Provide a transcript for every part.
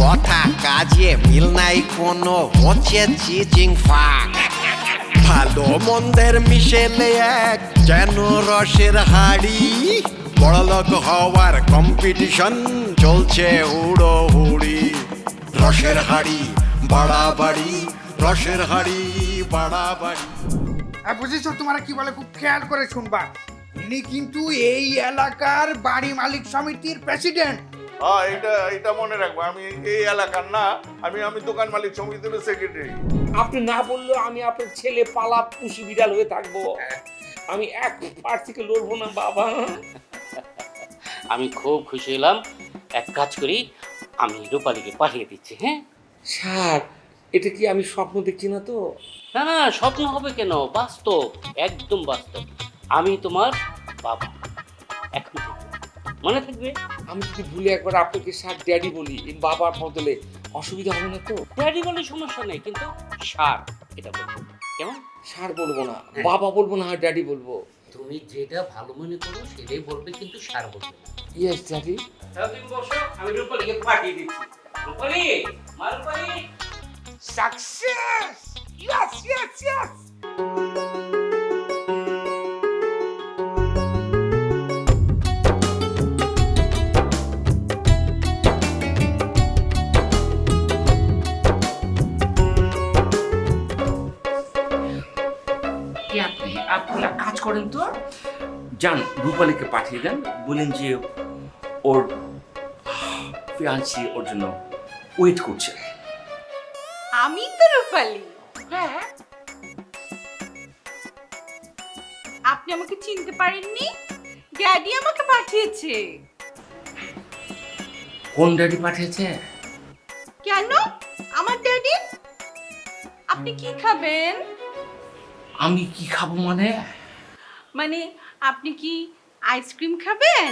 কথা কাজে মিল নাই কোনো হচ্ছে চিচিং ফাক। ভালো মন্দের মিশেলে এক যেন রসের হাড়ি। বড়লোক হওয়ার কম্পিটিশন চলছে হুড়ো হুড়ি রসের হাড়ি, বাড়াবাড়ি, রসের হাড়ি, বাড়াবাড়ি। আর বুঝেছ তোমার কি বলে? খুব খেয়াল করে শুনবা। ইনি কিন্তু এই এলাকার বাড়ি মালিক সমিতির প্রেসিডেন্ট হ্যাঁ এটা এটা মনে রাখব। আমি এই এলাকার না আমি আমি দোকান মালিক সমিতির সেক্রেটারি আপনি না বললেও আমি আপনার ছেলে পালা পুষি বিড়াল হয়ে থাকব। আমি এক পার থেকে লড়বো না বাবা। আমি খুব খুশি হলাম। এক কাজ করি আমি রূপালীকে পাঠিয়ে দিচ্ছি হ্যাঁ? স্যার এটা কি আমি স্বপ্ন দেখছি না তো? না না স্বপ্ন হবে কেন? বাস্তব একদম বাস্তব। আমি তোমার বাবা। এখন মনে থাকবে? আমি যদি ভুলে একবার আপনাকে স্যার ড্যাডি বলি এই বাবার বদলে অসুবিধা হবে না তো? ড্যাডি বলে সমস্যা নেই কিন্তু সার এটা বলব। কেমন? স্যার বলব না বাবা বলব না ড্যাডি বলব। তুমি যেটা ভালো মনে করো সেটাই বলবে কিন্তু সার বলবে না। Yes daddy. তাহলে তুমি বসো আমি রূপালীকে পাঠিয়ে দিচ্ছি। রূপালী মা Rupali. Success yes yes yes যান রূপালীকে পাঠিয়ে দেন বলেন যে ওর ফিয়ান্সি ওর জন্য ওয়েট করছে। আমি তো রূপালি। হ্যাঁ। আপনি আমাকে চিনতে পারেননি? ড্যাডি আমাকে পাঠিয়েছে। কোন ড্যাডি পাঠিয়েছে? কেন? আমার ড্যাডি আপনি কি খাবেন? আমি কি খাব মানে? মানে আপনি কি আইসক্রিম খাবেন?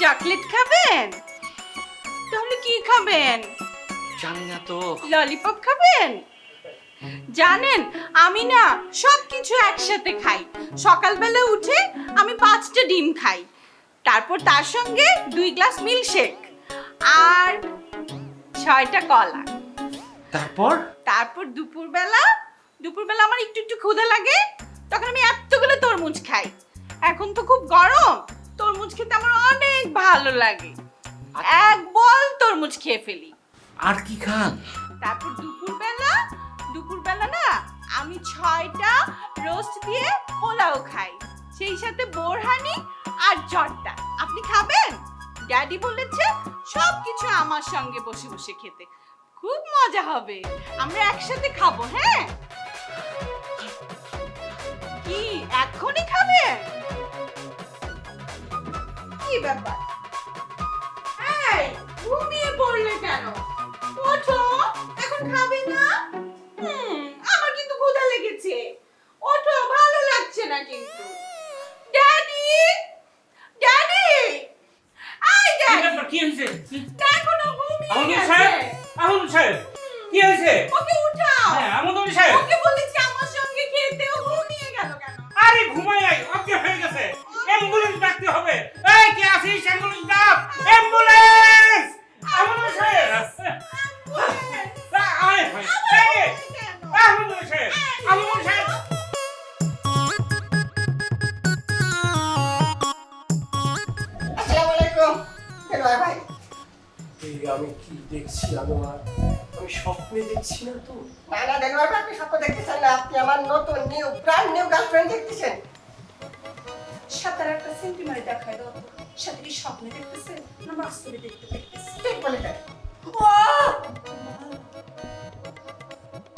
চকলেট খাবেন? তাহলে কি খাবেন? জানি না তো। ললিপপ খাবেন? জানেন আমি না সব কিছু একসাথে খাই। সকালবেলা উঠে আমি পাঁচটা ডিম খাই। তারপর তার সঙ্গে দুই গ্লাস মিল্কশেক আর ছয়টা কলা। তারপর? তারপর দুপুরবেলা দুপুরবেলা আমার একটু একটু ক্ষুধা লাগে। তখন আমি এতগুলো তরমুজ খাই। এখন তো খুব গরম। তরমুজ খেতে আমার অনেক ভালো লাগে। এক বল তরমুজ খেয়ে ফেলি। আর কি খান? তারপর দুপুরবেলা দুপুরবেলা না আমি ছয়টা রোস্ট দিয়ে পোলাও খাই। সেই সাথে বোরহানি আর জর্দা। আপনি খাবেন? ড্যাডি বলেছে সব কিছু আমার সঙ্গে বসে বসে খেতে। খুব মজা হবে। আমরা একসাথে খাব হ্যাঁ? এখনই খাবে? কি ব্যাপার? ঘুমিয়ে পড়লে কেন? ওঠো এই আমি কি দেখছি আমি স্বপ্নে দেখছি না তো। না না দেলোয়ার আপনি স্বপ্ন দেখতেছেন না আপনি আমার নতুন নিউ ব্র্যান্ড নিউ গার্লফ্রেন্ড দেখতেছেন। সাঁতার একটা সেন্টিমেন্ট দেখায় দাও সাথে কি স্বপ্নে দেখতেছে না বাস্তবে দেখতে দেখতেছে ঠিক বলেছেন।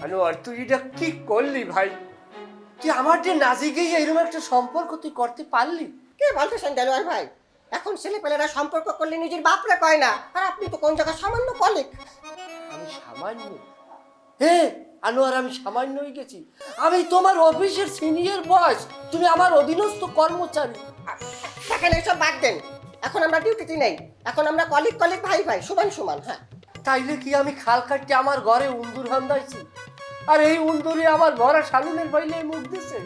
আনোয়ার তুই এটা কি করলি ভাই? তুই আমার যে নাজিকেই এরকম একটা সম্পর্ক তুই করতে পারলি? কে বলতেছেন দেলোয়ার ভাই? এখন ছেলেপেলেরা সম্পর্ক করলে নিজের বাপরে কয় না? আর আপনি তো কোন জায়গায় সামান্য কলিক আমি সামান্য। হ্যাঁ আনোয়ার আমি সামান্য হয়ে গেছি। আমি তোমার অফিসের সিনিয়র বস তুমি আমার অধীনস্থ কর্মচারী। দেখেন এইসব বাদ দেন। এখন আমরা ডিউটিতে নেই। এখন আমরা কলিক কলিক ভাই ভাই সমান সমান হ্যাঁ। তাইলে কি আমি খাল কাটতে আমার ঘরে উন্দুর হান্দাইছি আর এই উন্দুরে আমার ভরা শালুনের বাইলে মুখ দিছে?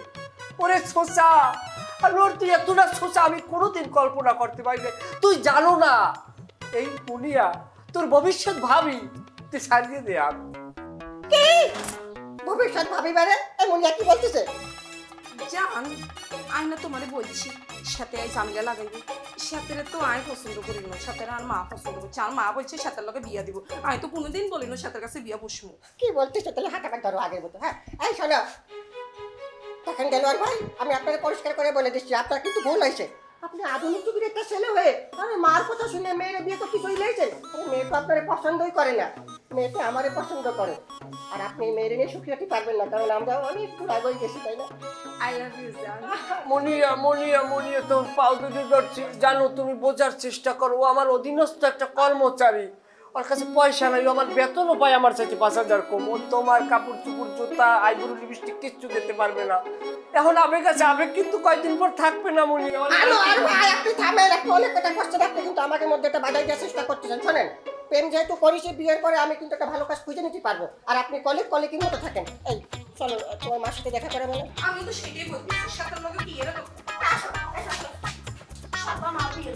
ওরে সোসা আর ওর তুই এতটা সোসা আমি কোনোদিন কল্পনা করতে পারি না। তুই জানো না এই পুনিয়া তোর ভবিষ্যৎ ভাবি তুই সারিয়ে দে আর কি? ভবিষ্যৎ ভাবি বারে এমন কি বলতেছে? জান আমি না তোমারে বলছি সাথে এই জামিলা লাগাইবে। সাথে তো আমি পছন্দ করি না সাথে আর মা পছন্দ করছে। আর মা বলছে সাথের লগে বিয়া দিব। আমি তো কোনোদিন বলি না সাথের কাছে বিয়া বসবো। কি বলতেছো? তাহলে হাঁটা ধরো আগের মতো হ্যাঁ? এই শোনো দেখেন দেলোয়ার ভাই আমি আপনাকে পরিষ্কার করে বলে দিচ্ছি আপনার কিন্তু ভুল হয়েছে। আপনি আধুনিক যুগের একটা ছেলে হয়ে আরে মার কথা শুনে মেয়ের বিয়ে তো কিছুই লেগেছে মেয়ে তো আপনার পছন্দই করে না। মেয়ে তো আমারে পছন্দ করে। আর আপনি মেয়ের নিয়ে সুখী হতে পারবেন না কারণ আমরা অনেক দূর আগে গেছি তাই না? আই লাভ ইউ জান মনিয়া মনিয়া মনিয়া তো পাও দুটো ধরছি। জানো তুমি বোঝার চেষ্টা করো আমার অধীনস্থ একটা কর্মচারী। ওর কাছে পয়সা নাই আমার বেতনও পায় আমার সাথে পাঁচ হাজার কম। ও তোমার কাপড় চুপড় জুতা আইবুড়ো লিপস্টিক কিচ্ছু দিতে পারবে না। এখন আবেগ আছে আবেগ কিন্তু কয়েকদিন পর থাকবে না মনি আরও আর ভাই আপনি থামেন আপনি অনেক কথা করছেন আপনি কিন্তু আমাকে মধ্যে একটা বাধাই দেওয়ার চেষ্টা করতেছেন শোনেন। প্রেম যেহেতু করেছি বিয়ের পরে আমি কিন্তু একটা ভালো কাজ খুঁজে নিতে পারব। আর আপনি কলিক কলিকের মতো থাকেন। এই চলো তোমার মার সাথে দেখা করে বলো। আমি তো সেটাই সাথের লগে বিয়ে দেবো। সাথে মা বিয়ে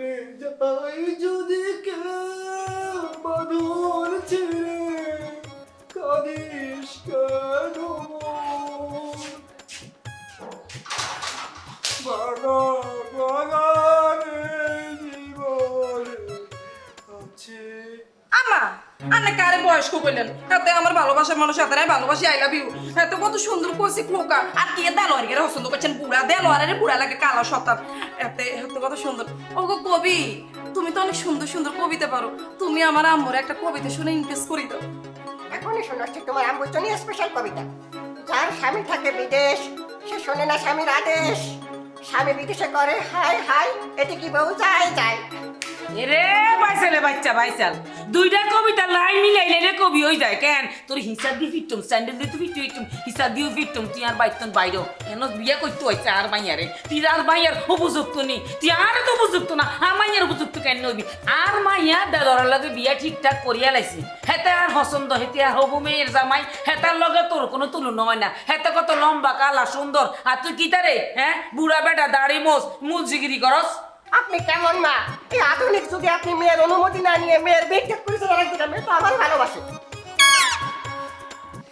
চলে যাই যদি কেউ বাদর ছেড়ে কাঁদিস আমা আনে কারে বয়স্ক কইলেন? হাতে আমার ভালোবাসার মানুষ হাতে ভালোবাসি আই লাভ ইউ হাতে কত সুন্দর কইছি খোকা। আর কি দেলোয়ার গেরে পছন্দ করছেন? বুড়া দেলোয়ারের বুড়া লাগে কালো এতে কত সুন্দর। ও গো কবি, তুমি তো অনেক সুন্দর সুন্দর কবিতা পারো। তুমি আমার আম্মুর একটা কবিতা শুনে ইমপ্রেস করি দাও। এখনই শোনাচ্ছি তোমার আম্মুর জন্য স্পেশাল কবিতা। যার স্বামী থাকে বিদেশ, সে শোনে না স্বামীর আদেশ। স্বামী করে, হাই হাই এটি কি বউ রে বাইসালে বাচ্চা, বাইসাল। দুইটা কবিতা মিলাইলে রে কবি হয়ে যায় কেন? তোর হিসাব দিয়ে দিয়ে হিসাব ফিরতুম, তুই আর বাইতন করতে হয়েছে আর তুই আর মাইয়ার উপযুক্ত নেই। তুই আর তো উপযুক্ত না, আর মাইয়ার উপযুক্ত কেন নবি আর মাইয়া দাদার লগে বিয়া ঠিকঠাক করিয়া লাইছে। হেতে আর পছন্দ হেতে আর হবু মেয়ের জামাই, হেতার লগে তোর কোনো তুলনা হয় না। হেতে কত লম্বা, কালা, সুন্দর। আর তুই কি তারে হ্যাঁ? বুড়া বেটা দাড়ি মোস মুলজিগিরি করস। আপনি কেমন মা? এই আধুনিক যুগে আপনি মেয়ের অনুমতি না নিয়ে মেয়ের বিচ্ছেদ করেছেন আরেকদিন মেয়ে তো আমার ভালোবাসে।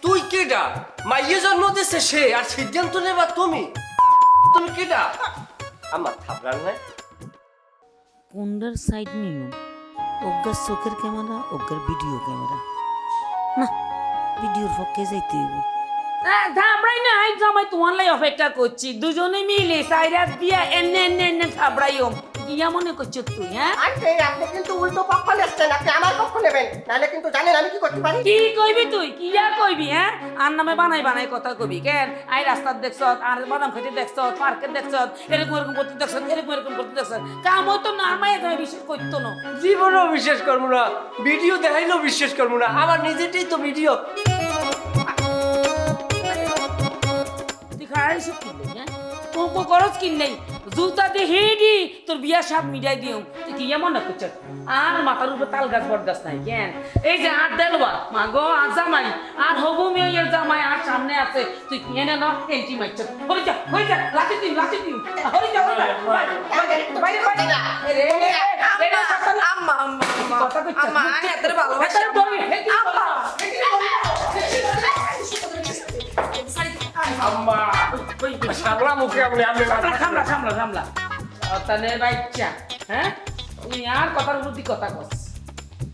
তুই কেডা? মাইয়ে জন্ম দিছে সে আর সিদ্ধান্ত নেবা তুমি। তুমি কেডা? আমার থাবলার নাই কোনটার সাইড নিও অজ্ঞার চোখের ক্যামেরা অজ্ঞার ভিডিও ক্যামেরা। না ভিডিওর পক্ষে যাইতে হইব। থাবড়াই না আই জামাই তোমার লাই অপেক্ষা করছি। দুজনে মিলে সাইরাত দিয়া এনে এনে এনে থাবড়াইও কিয়া মনে করছ তুই হ্যাঁ? আরে আপনি কিন্তু উল্টো পক্ষ নেছেন আপনি আমার পক্ষ নেবেন। নাহলে কিন্তু জানেন আমি কি করতে পারি। কি কইবি তুই? কিয়া কইবি হ্যাঁ? আর নামে বানাই বানাই কথা কইবি কেন? আই রাস্তার দেখছ আর বাদাম খেতে দেখছ পার্কে দেখছ এরকম এরকম করতে দেখছ এরকম এরকম করতে দেখছ কাম হইতো না আমায় বিশ্বাস করতো না। জীবনেও বিশ্বাস করব না ভিডিও দেখাইলেও বিশ্বাস করব না আমার নিজেরটাই তো ভিডিও। সব কিনলে হ্যাঁ? কোকো খরচ কিনলেই জুতা দিয়ে হেডি তোর বিয়া সাপ মিটাই দিও তুই কি এমন না করছ আর মাথার উপর তাল গাছ বট গাছ নাই কেন? এই যে আর দেলবা মা গো আর জামাই আর হবু মেয়ের জামাই আর সামনে আছে তুই কি এনে না এন্টি মারছ হই যা হই যা লাঠি দিন লাঠি দিন হই যা হই যা বাইরে বাইরে রে আম্মা আম্মা কথা কইছ? আম্মা হাতের ভালোবাসা। আম্মা। সামলা তাহলে বাচ্চা হ্যাঁ? তুই আর কথার প্রতি কথা কস।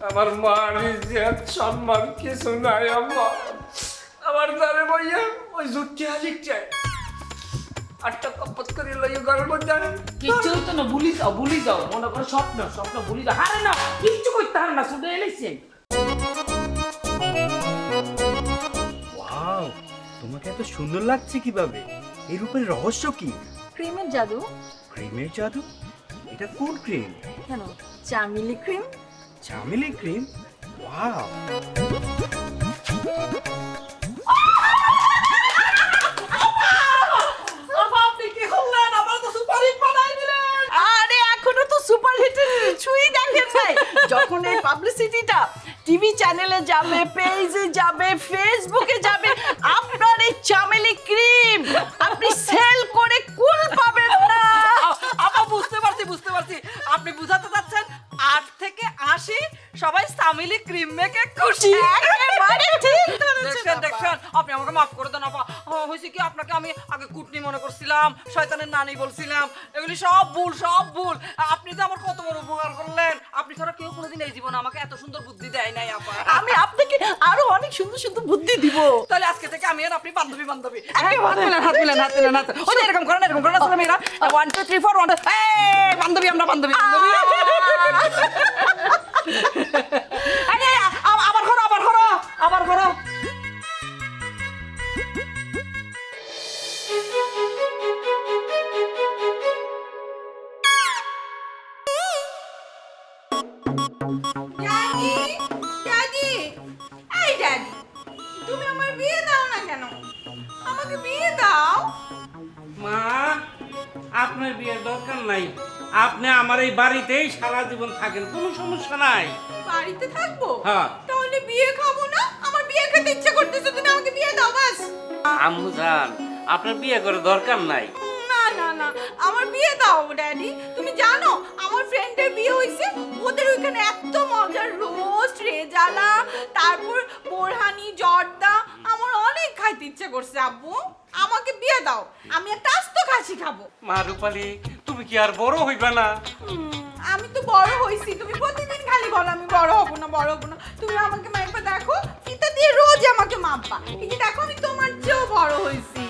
আমার মার ইজ্জত সম্মান কিছু নাই আম্মা। আমার দ্বারে ভাইয়া ওই জুটি হাজির চাই। আটটা কপত করে লইয়ে ঘরের মধ্যে আনেন। কিচ্ছু তো না ভুলি যাও ভুলি যাও। মনে করো স্বপ্ন স্বপ্ন ভুলি যাও। হারে না কিচ্ছু করতে হার না শুধু এলেছে তোমাকে এত সুন্দর লাগছে কীভাবে? এই রূপের রহস্য কি? ক্রিমের জাদু। ক্রিমের জাদু? এটা কোন ক্রিম? কেন? Chamili cream? Chameli cream? Wow! আপনি কিছুই দেখেন নাই। যখন এই পাবলিসিটিটা টিভি চ্যানেলে যাবে পেজে যাবে ফেসবুকে যাবে আপনার এই চামেলি ক্রিম। আপনি সেল করে কুল পাবেন না। আপা বুঝতে পারছি বুঝতে পারছি। আপনি বুঝাতে চাচ্ছেন আট থেকে আশি সবাই সামিলি ক্রিম মেখে খুশি। একেবারে ঠিক দেখছেন দেখছেন? আপনি আমাকে মাফ করে দেন আপা। হয়েছে কি? আপনাকে আমি আগে কুটনি মনে করছিলাম শয়তানের নানি বলছিলাম। এগুলি সব ভুল সব ভুল। আপনি তো আমার কত বড় উপকার করলেন। আপনি ছাড়া কেউ কোনোদিন এই জীবনে আমাকে এত সুন্দর বুদ্ধি দেয় নাই আপা। আমি আরও অনেক সুন্দর সুন্দর বুদ্ধি দিব। তাহলে আজকে থেকে আমি আর আপনি বান্ধবী বান্ধবী। হাত মিলান হাত মিলান হাত মিলান হাত ওই এরকম করেন এরকম করেন আসলে মেয়েরা। One two three four one বান্ধবী আমরা, বান্ধবী বান্ধবী। আমাকে বিয়ে দাও। মা আপনার বিয়ের দরকার নাই। আপনি আমার এই বাড়িতেই সারা জীবন থাকেন কোনো সমস্যা নাই। বাড়িতে থাকব? হ্যাঁ। তাহলে বিয়ে খাব না? আমার বিয়ে খেতে ইচ্ছে করতেছে তুমি আমাকে বিয়ে দাও বাস। আম্মু জান আপনার বিয়ে করে দরকার নাই। আমার বিয়ে দাও ড্যাডি। তুমি জানো আমার ফ্রেন্ডের বিয়ে হয়েছে ওদের ওইখানে এত মজার রোস্ট রেজালা তারপর বোরহানি জর্দা আমার অনেক খাইতে ইচ্ছে করছে আব্বু। আমাকে বিয়ে দাও আমি একটা আস্ত খাসি খাব। মা রূপালী তুমি কি আর বড় হইবা না? আমি তো বড় হইছি তুমি প্রতিদিন খালি বলো আমি বড় হব না বড় হব না। তুমি আমাকে মাইপা দেখো ফিতা দিয়ে রোজ আমাকে মাপবা। এই যে দেখো আমি তোমার চেয়েও বড় হইছি।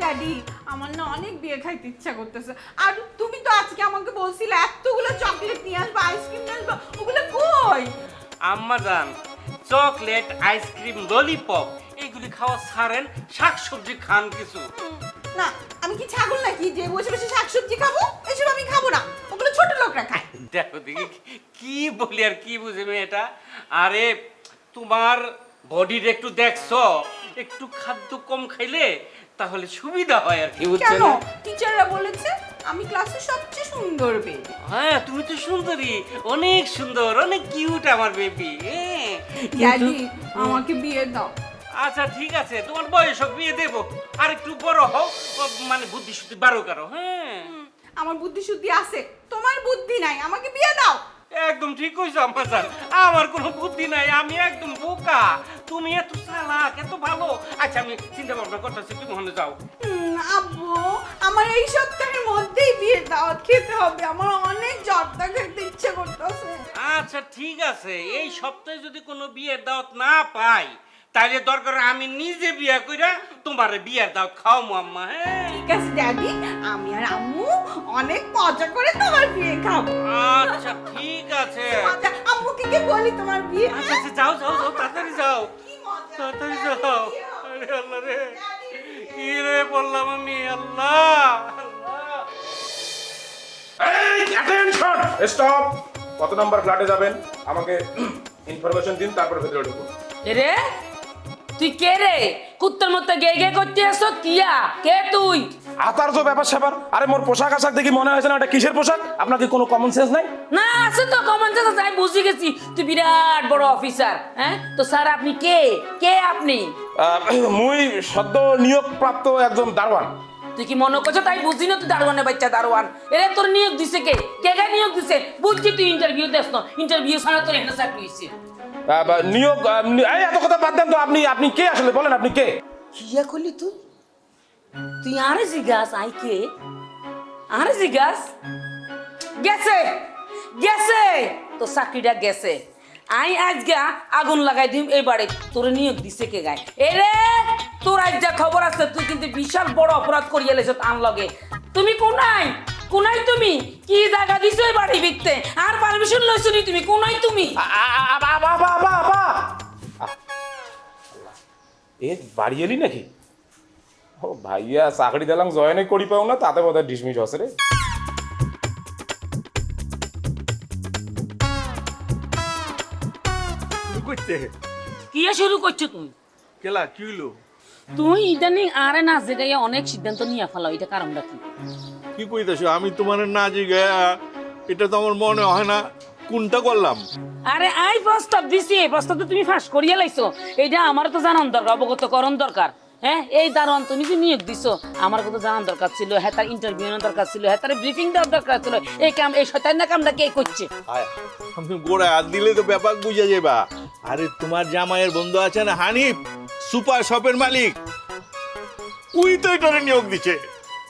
ড্যাডি আমার না অনেক বিয়ে খাইতে ইচ্ছা করতেছে। আর তুমি তো আজকে আমাকে বলছিলে এতগুলো চকলেট নিয়ে আসবা আইসক্রিম নিয়ে আসবা ওগুলো কই? আম্মা জান চকলেট আইসক্রিম ললিপপ এইগুলি খাওয়া ছাড়েন শাকসবজি খান কিছু। না আমি কি ছাগল নাকি? যে বসে বসে শাকসবজি খাব এসব আমি খাব না। ওগুলো ছোট লোকরা খায় দেখো দেখি কি বলি আর কি বুঝে মেয়েটা আরে তোমার বডির একটু দেখছ একটু খাদ্য কম খাইলে তাহলে সুবিধা হয় আর কি বুঝছ কেন? টিচাররা বলেছে আমি ক্লাসে সবচেয়ে সুন্দর বেবি হ্যাঁ তুমি তো সুন্দরী। অনেক সুন্দর অনেক কিউট আমার বেবি হ্যাঁ। ড্যাডি আমাকে বিয়ে দাও। আচ্ছা ঠিক আছে তোমার বয়স হোক বিয়ে দেবো। আর একটু বড় হোক মানে বুদ্ধি শুদ্ধি বারো কারও হ্যাঁ আমার বুদ্ধি শুদ্ধি আছে তোমার বুদ্ধি নাই আমাকে বিয়ে দাও। একদম ঠিক কইছো আমার কোনো বুদ্ধি নাই আমি একদম বোকা। তুমি এত চালাক এত ভালো। আচ্ছা আমি চিন্তা ভাবনা করতেছি তুমি মনে যাও। আব্বু আমার এই সপ্তাহের মধ্যেই বিয়ে দাওয়াত খেতে হবে। আমার অনেক জর্দা খেতে ইচ্ছে করতেছে। আচ্ছা ঠিক আছে। এই সপ্তাহে যদি কোনো বিয়ের দাওয়াত না পাই তাহলে দরকার আমি নিজে বিয়ে কইরা তোমার বিয়ের দাওয়াত খাওয়াবো আম্মা হ্যাঁ? ঠিক আছে ড্যাডি আমি আর আম্মু অনেক মজা করে তোমার বিয়ে খাব। আচ্ছা ঠিক আছে। মজা আম্মুকে কি বলি তোমার বিয়ে। আচ্ছা আচ্ছা যাও যাও যাও তাড়াতাড়ি যাও। কি মজা। তাড়াতাড়ি যাও। আরে আল্লাহ রে। কি রে বললাম আমি আল্লাহ আল্লাহ। অ্যাটেনশন স্টপ কত নাম্বার ফ্ল্যাটে যাবেন? আমাকে ইনফরমেশন দিন তারপর ভেতরে ঢুকুন। রে তুই কে রে? কুত্তার মতো গে গে করতে আসো কিয়া? কে তুই? আতার তো ব্যাপার স্যাপার। আরে মোর পোশাক আশাক দেখি মনে হয়েছে না এটা কিসের পোশাক? আপনার কি কোনো কমন সেন্স নাই? না আছে তো কমন সেন্স আমি বুঝে গেছি। তুই বিরাট বড় অফিসার হ্যাঁ? তো স্যার আপনি কে? কে আপনি? মুই সদ্য নিয়োগ প্রাপ্ত একজন দারোয়ান। তুই কি মনে করছ? তাই বুঝি না তুই দারোয়ানের বাচ্চা দারোয়ান। এরে তোর নিয়োগ দিছে কে? কে কে নিয়োগ দিছে? বুঝছি তুই ইন্টারভিউ না ইন্টারভিউ ছাড়া তোর এখানে চাকরি হয়েছে। নিয়োগ এই এত কথা বাদ দেন তো, আপনি আপনি কে আসলে? বলেন, আপনি কে? কিয়া করলি তুই? তুই আরে জিগাস আই কে? আরে জিগাস গেছে? গেছে তো চাকরিটা গেছে। আই আজকে আগুন লাগাই দিম এই বাড়ি তোর নিয়োগ দিছে কে গায়? এরে তোর আজ যা খবর আছে, তুই কিন্তু বিশাল বড় অপরাধ করিয়ে লেছ আন লগে। তুমি কোনাই কোনাই তুমি? কি জায়গা দিছো এই বাড়ি বিকতে আর পারমিশন লইছো নি তুমি? কোনাই তুমি? এ বাড়ি এলি নাকি? ও ভাইয়া চাকরি দিলাম জয়েনে করি পাও না তাতে বোধহয় ডিসমিস হসে রে। করতে। কি শুরু করছ তুমি? কেলা কি হইল? তুই ইদানিং আরে না জেগাইয়া অনেক সিদ্ধান্ত নিয়ে ফেলাও এটা কারণটা কি? কি কইতেছো? আমি তোমার না জিগায়া এটা তো আমার মনে হয় না। কোনটা করলাম? আরে আই প্রস্তাব দিছি। এই প্রস্তাব তো তুমি ফাঁস করিয়া লাইছো। এইটা আমার তো জানান দরকার অবগত করণ দরকার। হ্যাঁ? এই দারোয়ান তুমি যে নিয়োগ দিছো আমার কত জানার দরকার ছিল। হ্যাঁ তার ইন্টারভিউ দরকার ছিল। হ্যাঁ তার ব্রিফিং দেওয়ার দরকার ছিল। এই কাম এই শয়তান না কামটা কে করছে? আয় আমি গোড়ায় হাত দিলে তো ব্যাপার বুঝে যাবা আরে তোমার জামাইয়ের বন্ধু আছে না হানিফ? সুপার শপের মালিক। উই তো এটারে নিয়োগ দিছে।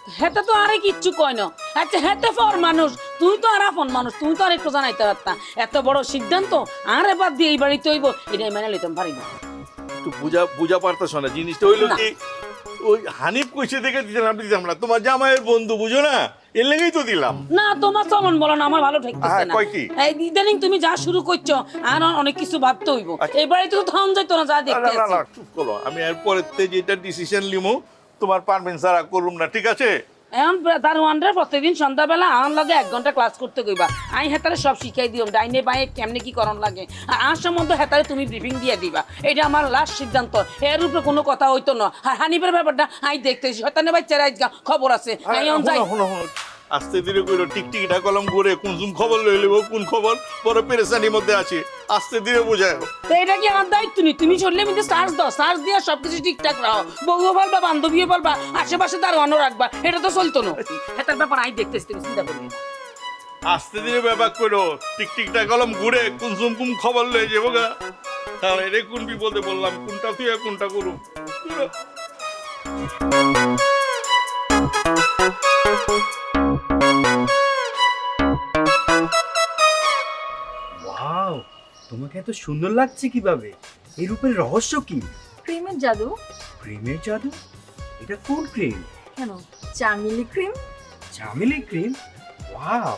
হেতে তো আরে কিচ্ছু কয় না। আচ্ছা হেতে ফর মানুষ। তুই তো আর আপন মানুষ তুই তো আর একটু জানাইতে পারতা। এত বড় সিদ্ধান্ত আরে বাদ দিয়ে এই মেনে লইতাম পারি না। একটু বুঝা বুঝা পারতেছ না জিনিসটা হইল কি ওই হানিফ কইছে দেখে দিলাম দিতাম না। তোমার জামাইয়ের বন্ধু বুঝো না? এর লেগেই তো দিলাম। না তোমার চলন বলো না আমার ভালো ঠেকতেছে হ্যাঁ, না? এই ইদানিং তুমি যা শুরু করছ আর অনেক কিছু ভাবতে হইব। এই বাড়িতে তো থাম যাইতো না যা দেখতে চুপ করো। আমি এর পরের যেটা ডিসিশন লিমু তোমার পারবেন সারা করুম না ঠিক আছে? এখন তার সন্ধ্যাবেলা আমার লগে এক ঘণ্টা ক্লাস করতে কইবা। আমি হেতারে সব শিখাই দিও ডাইনে বাইয়ে কেমনে কি করণ লাগে। আর আর সম্বন্ধ হেতারে তুমি ব্রিফিং দিয়ে দিবা। এটা আমার লাস্ট সিদ্ধান্ত। এর উপরে কোনো কথা হইতো না। আর হানিফের ব্যাপারটা আমি দেখতেছি। হেতানে বাচ্চারা খবর আছে। আস্তে ধীরে কইরো টিকটিকিটা কলম ঘুরে কোন কোন খবর লই লইব কোন খবর? বড় পেরেশানির মধ্যে আছে আস্তে ধীরে বুঝায়। তো এটা কি আমার দায়িত্ব নেই তুমি চললে মিতে সার্চ দাও সার্চ দিয়ে সবকিছু ঠিকঠাক রাখো বউও বলবা বান্ধবীও বলবা আশেপাশে তার অন্য রাখবা এটা তো চলতো না। হেতার ব্যাপার আমি দেখতেছি তুমি চিন্তা করবি আস্তে ধীরে ব্যাপার করো টিকটিকটা কলম ঘুরে কোন কোন কোন খবর লই যাব গা? তাহলে রে কোন বিপদে বললাম কোনটা তুই কোনটা করুম? করো। ওয়াও তোমাকে এত সুন্দর লাগছে কীভাবে? এই রূপের রহস্য কি? ক্রিমের জাদু। ক্রিমের জাদু? এটা কোন ক্রিম? কেন? Chameli cream? Chameli cream? Wow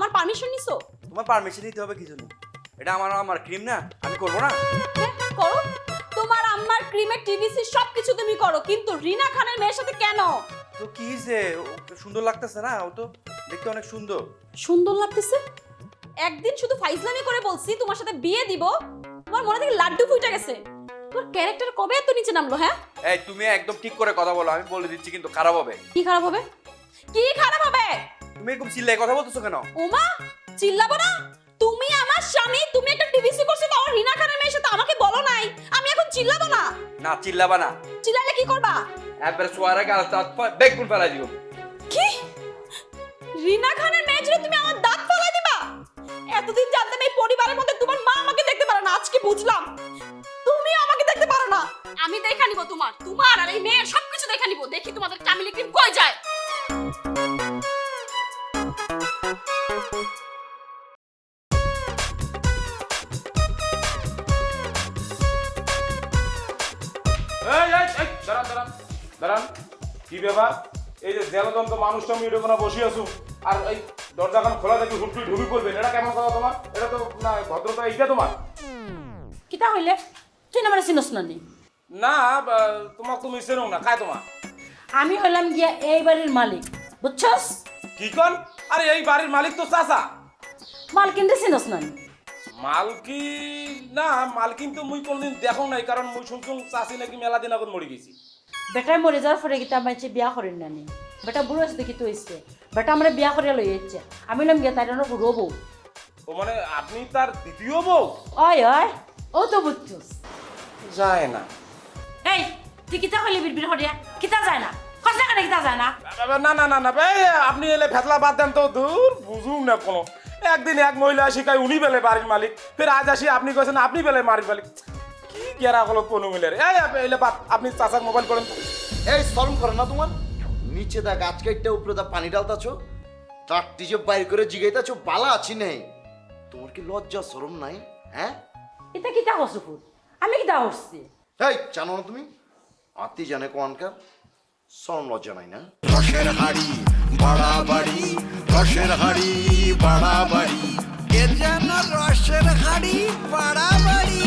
আমার পারমিশন নিছো? তোমার পারমিশন নিতে হবে কি জন্য? এটা আমার আমার ক্রিম না আমি করব না। হ্যাঁ করো। তোমার আম্মার ক্রিমের টিভিসি সবকিছু তুমি করো কিন্তু রিনা খানের মেয়ের সাথে কেন? তো কি ওকে সুন্দর লাগতেছে না ও তো দেখতে অনেক সুন্দর। সুন্দর লাগতেছে? একদিন শুধু ফাইজলামি করে বলছি তোমার সাথে বিয়ে দিব তোমার মনে থেকে লাড্ডু ফুটে গেছে। তোমার ক্যারেক্টার কবে এত নিচে নামলো হ্যাঁ? এই তুমি একদম ঠিক করে কথা বলো আমি বলে দিচ্ছি কিন্তু খারাপ হবে। কি খারাপ হবে? কি খারাপ হবে? তুমি এরকম চিল্লাই কথা বলতেছো কেন? ওমা চিল্লাবো না? তুমি আমার স্বামী তুমি একটা টিভিসি করছ তো আমার রিনা খানের মেয়ের সাথে আমাকে বলো নাই। আমি এখন চিল্লাবো না? না চিল্লাবা না। চিল্লালে কি করবা? একবার সোয়ারে গাল তাত বেগুন ফেলাই দিও। কি? রিনা খানের মেয়ের জন্য তুমি আমার দাঁত ফলাই দিবা? এতদিন জানতাম এই পরিবারের মধ্যে তোমার মা আমাকে দেখতে পারে না আজকে বুঝলাম? মানুষটা আমি এটা বসে আছো। আর এই দরজাখান খোলা দেখি ঢুকি করবেন এটা কেমন কথা তোমার? এটা তো না ভদ্রতা এইটা তোমার? হইলে? তুই আমার চিনস না তুমি চেনো না খায় তোমার? আমি হইলাম গিয়া এই বাড়ির মালিক বুঝছস? কি কন? আরে এই বাড়ির মালিক তো চাচা। মালকিন রে চিনস না নি মালকি না মালকিন তো মুই কোনদিন দেখো নাই কারণ মুই শুনছুন চাষি নাকি মেলা দিন আগত মরে গেছি। বেটাই মরে যাওয়ার পরে গিয়ে মাইছে বিয়া করেন না নি বেটা বুড়ো আছে দেখি তো হইছে বেটা আমরা বিয়া করে লই যাচ্ছে। আমি নাম গিয়া তাই বুড়ো বউ ও মানে আপনি তার দ্বিতীয় বউ? অয় অয় ও তো বুঝছস। যায় না। এই তুই কিতা হইলে বিড়বিড় করিয়া কিতা যায় না? খসনা কানে কিতা যায় না? না না না না ভাই আপনি এলে ফেতলা বাদ দেন তো দূর বুঝুন না কোনো। একদিন এক মহিলা শিখায় উনি বেলে বাড়ির মালিক। ফের আজ আসি আপনি কইছেন আপনি বেলে বাড়ির মালিক। কি গেরা হলো কোনো মিলে রে এই আপনি এলে বাদ আপনি চাচার মোবাইল করেন। এই শরম করে না তোমার? নিচে দা গাছ কাটতে উপরে দা পানি ডালতাছো তার টিজে বাইর করে জিগাইতাছো বালা আছি নেই। তোমার কি লজ্জা শরম নাই? হ্যাঁ? এটা কিতা কসু ফুল? আমি কিতা করছি? এই জানো না তুমি? আত্মি জানে কোয়ানকার সরম লজ্জা নাই না? রসের হাড়ি বাড়াবাড়ি রসের হাড়ি বাড়াবাড়ি। এ যেন রসের হাড়ি বাড়াবাড়ি।